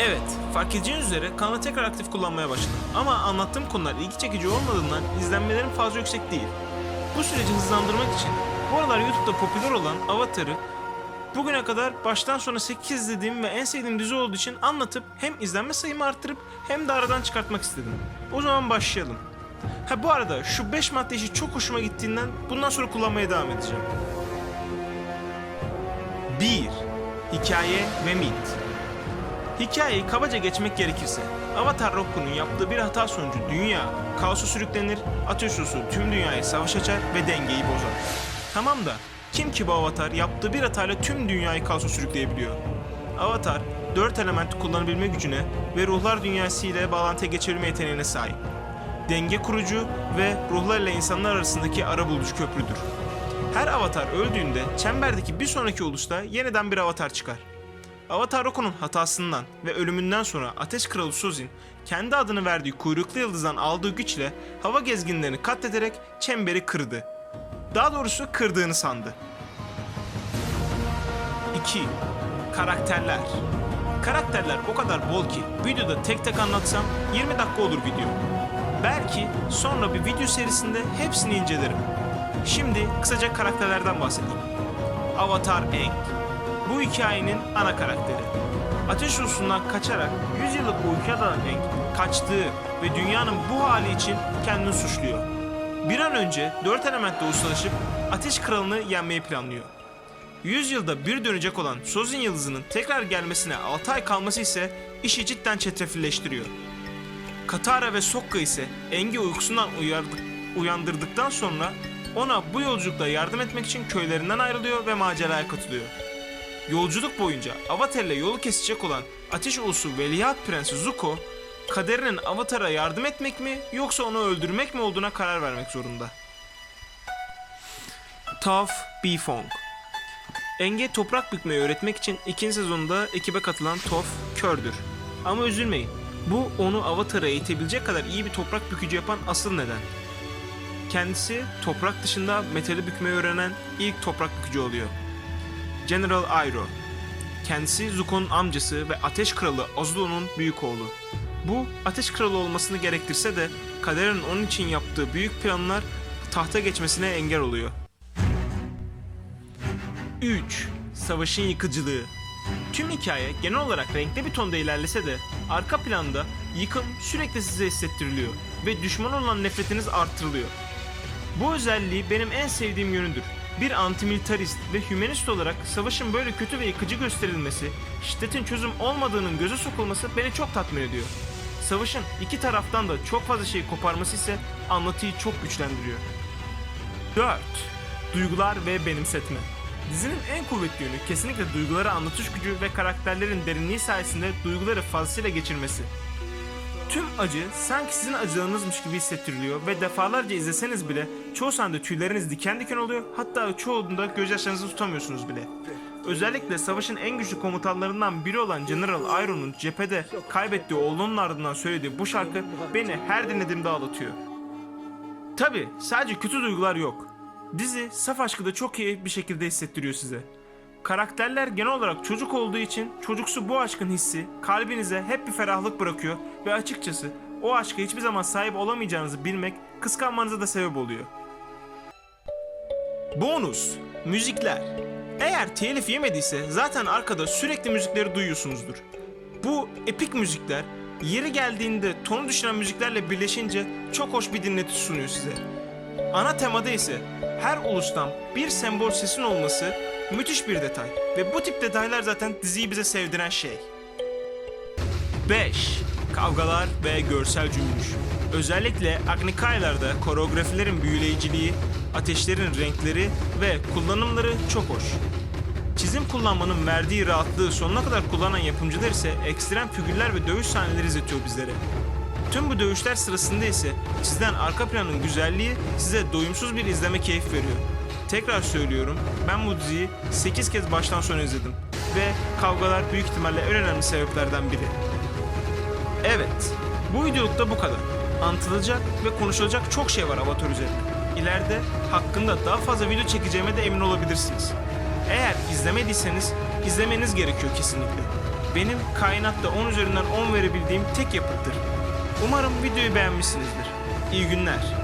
Evet, fark edeceğiniz üzere kanalı tekrar aktif kullanmaya başladım. Ama anlattığım konular ilgi çekici olmadığından izlenmelerim fazla yüksek değil. Bu süreci hızlandırmak için bu aralar YouTube'da popüler olan Avatar'ı bugüne kadar baştan sona 8 izlediğim ve en sevdiğim dizi olduğu için anlatıp hem izlenme sayımı arttırıp hem de aradan çıkartmak istedim. O zaman başlayalım. Ha bu arada şu 5 madde işi çok hoşuma gittiğinden bundan sonra kullanmaya devam edeceğim. 1. Hikaye ve mit. Hikayeyi kabaca geçmek gerekirse, Avatar Rokku'nun yaptığı bir hata sonucu dünya kaosa sürüklenir, ateş olsun tüm dünyaya savaş açar ve dengeyi bozar. Tamam da kim ki bu Avatar yaptığı bir hatayla tüm dünyayı kaosa sürükleyebiliyor? Avatar, dört elementi kullanabilme gücüne ve ruhlar dünyası ile bağlantıya geçebilme yeteneğine sahip. Denge kurucu ve ruhlar ile insanlar arasındaki ara bulucu köprüdür. Her avatar öldüğünde çemberdeki bir sonraki oluşta yeniden bir avatar çıkar. Avatar Roko'nun hatasından ve ölümünden sonra Ateş Kralı Sozin kendi adını verdiği kuyruklu yıldızdan aldığı güçle hava gezginlerini katlederek çemberi kırdı. Daha doğrusu kırdığını sandı. 2. Karakterler Karakterler o kadar bol ki videoda tek tek anlatsam 20 dakika olur video. Belki sonra bir video serisinde hepsini incelerim. Şimdi kısaca karakterlerden bahsedeyim. Avatar Aang bu hikayenin ana karakteri. Ateş Ulusu'ndan kaçarak 100 yıllık uykuya Aang, kaçtığı ve dünyanın bu hali için kendini suçluyor. Bir an önce dört elementle ustalaşıp Ateş Kralı'nı yenmeyi planlıyor. 100 yılda bir dönecek olan Sozin Yıldızı'nın tekrar gelmesine 6 ay kalması ise işi cidden çetrefilleştiriyor. Katara ve Sokka ise Eng'i uykusundan uyardık, uyandırdıktan sonra ona bu yolculukta yardım etmek için köylerinden ayrılıyor ve maceraya katılıyor. Yolculuk boyunca Avatar ile yolu kesecek olan Ateş Ulusu Veliaht Prensi Zuko, kaderinin Avatar'a yardım etmek mi yoksa onu öldürmek mi olduğuna karar vermek zorunda. Toph Bifong Enge toprak bükmeyi öğretmek için ikinci sezonda ekibe katılan Toph kördür. Ama üzülmeyin, bu onu Avatar'a eğitebilecek kadar iyi bir toprak bükücü yapan asıl neden. Kendisi toprak dışında metali bükmeyi öğrenen ilk toprak bükücü oluyor. General Iroh. Kendisi Zuko'nun amcası ve Ateş Kralı Azula'nın büyük oğlu. Bu Ateş Kralı olmasını gerektirse de kaderin onun için yaptığı büyük planlar tahta geçmesine engel oluyor. 3. Savaşın yıkıcılığı Tüm hikaye genel olarak renkli bir tonda ilerlese de arka planda yıkım sürekli size hissettiriliyor ve düşman olan nefretiniz artırılıyor. Bu özelliği benim en sevdiğim yönüdür. Bir antimilitarist ve hümanist olarak savaşın böyle kötü ve yıkıcı gösterilmesi, şiddetin çözüm olmadığının göze sokulması beni çok tatmin ediyor. Savaşın iki taraftan da çok fazla şey koparması ise anlatıyı çok güçlendiriyor. 4. Duygular ve benimsetme. Dizinin en kuvvetli yönü kesinlikle duyguları anlatış gücü ve karakterlerin derinliği sayesinde duyguları fazlasıyla geçirmesi. Tüm acı sanki sizin acılarınızmış gibi hissettiriliyor ve defalarca izleseniz bile çoğu sahne tüyleriniz diken diken oluyor hatta çoğunda gözyaşlarınızı tutamıyorsunuz bile. Özellikle savaşın en güçlü komutanlarından biri olan General Iroh'un cephede kaybettiği oğlunun ardından söylediği bu şarkı beni her dinlediğimde ağlatıyor. Tabi sadece kötü duygular yok. Dizi saf aşkı da çok iyi bir şekilde hissettiriyor size. Karakterler genel olarak çocuk olduğu için çocuksu bu aşkın hissi kalbinize hep bir ferahlık bırakıyor ve açıkçası o aşka hiçbir zaman sahip olamayacağınızı bilmek kıskanmanıza da sebep oluyor. Bonus Müzikler Eğer telif yemediyse zaten arkada sürekli müzikleri duyuyorsunuzdur. Bu epik müzikler yeri geldiğinde tonu düşüren müziklerle birleşince çok hoş bir dinleti sunuyor size. Ana temada ise her ulustan bir sembol sesin olması müthiş bir detay ve bu tip detaylar zaten diziyi bize sevdiren şey. 5. Kavgalar ve görsel cümbüş. Özellikle Agnikaylar'da koreografilerin büyüleyiciliği, ateşlerin renkleri ve kullanımları çok hoş. Çizim kullanmanın verdiği rahatlığı sonuna kadar kullanan yapımcılar ise ekstrem figürler ve dövüş sahneleri izletiyor bizlere. Tüm bu dövüşler sırasında ise çizilen arka planın güzelliği size doyumsuz bir izleme keyif veriyor. Tekrar söylüyorum, ben bu diziyi 8 kez baştan sona izledim ve kavgalar büyük ihtimalle en önemli sebeplerden biri. Evet, bu videolukta bu kadar. Anlatılacak ve konuşulacak çok şey var Avatar üzerinde. İleride hakkında daha fazla video çekeceğime de emin olabilirsiniz. Eğer izlemediyseniz izlemeniz gerekiyor kesinlikle. benim kainatta 10 üzerinden 10 verebildiğim tek yapıttır. Umarım videoyu beğenmişsinizdir. İyi günler.